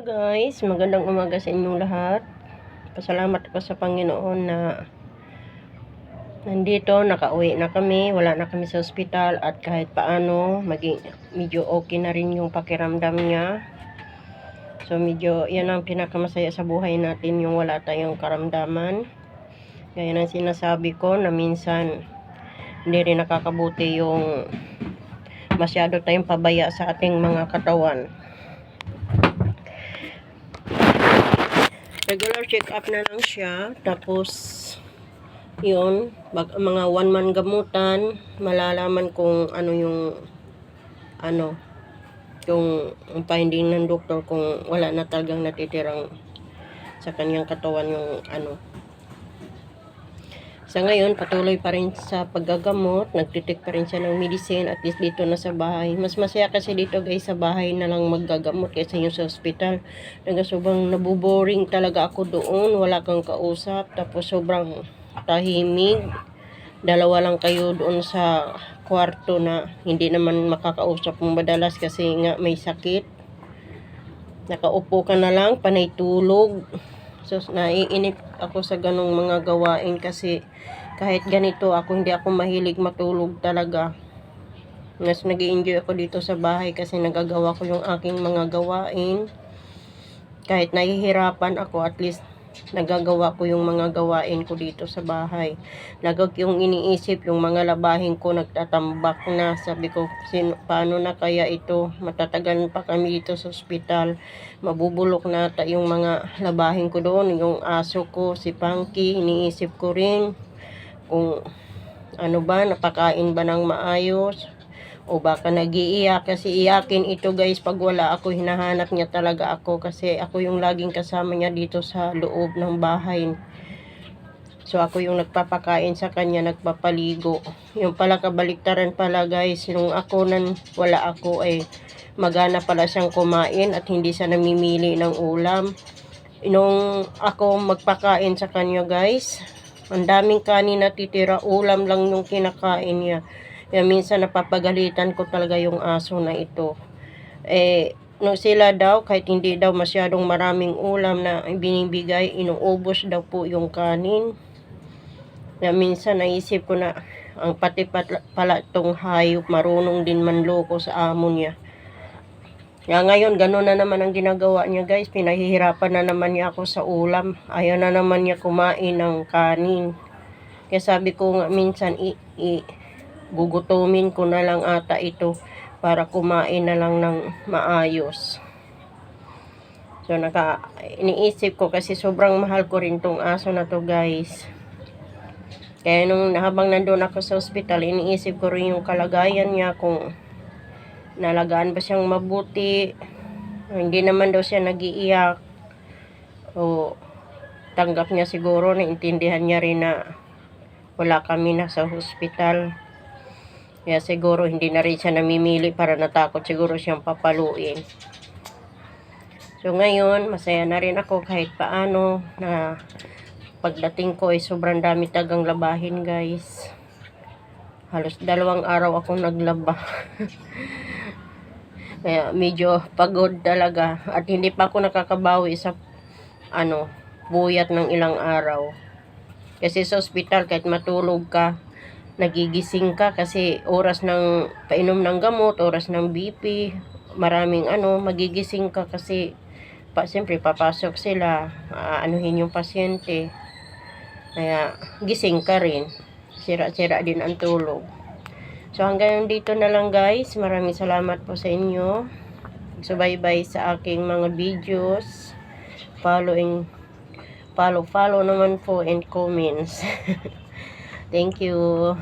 guys, magandang umaga sa inyong lahat. Pasalamat ako sa Panginoon na nandito, nakauwi na kami, wala na kami sa ospital at kahit paano, maging, medyo okay na rin yung pakiramdam niya. So medyo, yan ang pinakamasaya sa buhay natin, yung wala tayong karamdaman. Gaya ng sinasabi ko na minsan, hindi rin nakakabuti yung masyado tayong pabaya sa ating mga katawan. Regular check-up na lang siya. Tapos, yun, bag, mga one-man gamutan, malalaman kung ano yung, ano, yung finding ng doktor kung wala na talagang natitirang sa kanyang katawan yung ano. Sa ngayon, patuloy pa rin sa paggagamot, nagtitik pa rin siya ng medicine, at least dito na sa bahay. Mas masaya kasi dito guys sa bahay na lang maggagamot kaysa yung sa ospital. Naga sobrang nabuboring talaga ako doon, wala kang kausap, tapos sobrang tahimig. Dalawa lang kayo doon sa kwarto na hindi naman makakausap mo madalas kasi nga may sakit. Nakaupo ka na lang, panay tulog. So, naiinip ako sa ganong mga gawain kasi kahit ganito ako, hindi ako mahilig matulog talaga. Mas nag enjoy ako dito sa bahay kasi nagagawa ko yung aking mga gawain. Kahit nahihirapan ako, at least nagagawa ko yung mga gawain ko dito sa bahay. Lagag yung iniisip, yung mga labahin ko nagtatambak na. Sabi ko, sino, paano na kaya ito? Matatagal pa kami dito sa ospital. Mabubulok na ta yung mga labahin ko doon. Yung aso ko, si Punky, iniisip ko rin kung ano ba, napakain ba ng maayos o baka nagiiyak kasi iyakin ito guys. Pag wala ako hinahanap niya talaga ako kasi ako yung laging kasama niya dito sa loob ng bahay. So ako yung nagpapakain sa kanya nagpapaligo. Yung pala kabaliktaran pala guys. Yung ako nan wala ako ay eh, magana pala siyang kumain at hindi siya namimili ng ulam. Nung ako magpakain sa kanya guys ang daming kanin natitira ulam lang yung kinakain niya kaya minsan napapagalitan ko talaga yung aso na ito. Eh, no sila daw, kahit hindi daw masyadong maraming ulam na binibigay, inuubos daw po yung kanin. Kaya minsan naisip ko na ang pati pala itong hayop marunong din manloko sa amo niya. Kaya ngayon, gano'n na naman ang ginagawa niya guys. Pinahihirapan na naman niya ako sa ulam. Ayaw na naman niya kumain ng kanin. Kaya sabi ko nga minsan, i, i gugutumin ko na lang ata ito para kumain na lang ng maayos. So, naka, iniisip ko kasi sobrang mahal ko rin tong aso na to guys. Kaya nung habang nandun ako sa ospital, iniisip ko rin yung kalagayan niya kung nalagaan ba siyang mabuti. Hindi naman daw siya nagiiyak. O tanggap niya siguro, naintindihan niya rin na wala kami na sa hospital. Kaya siguro hindi na rin siya namimili para natakot siguro siyang papaluin. So ngayon, masaya na rin ako kahit paano na pagdating ko ay sobrang dami tagang labahin guys. Halos dalawang araw akong naglaba. Kaya medyo pagod talaga at hindi pa ako nakakabawi sa ano, buyat ng ilang araw. Kasi sa ospital kahit matulog ka, nagigising ka kasi oras ng painom ng gamot, oras ng BP, maraming ano, magigising ka kasi pa, siyempre papasok sila, aanuhin yung pasyente. Kaya gising ka rin. Sira-sira din ang tulog. So hanggang dito na lang guys. Maraming salamat po sa inyo. Subaybay sa aking mga videos. Following follow follow naman po and comments. Thank you.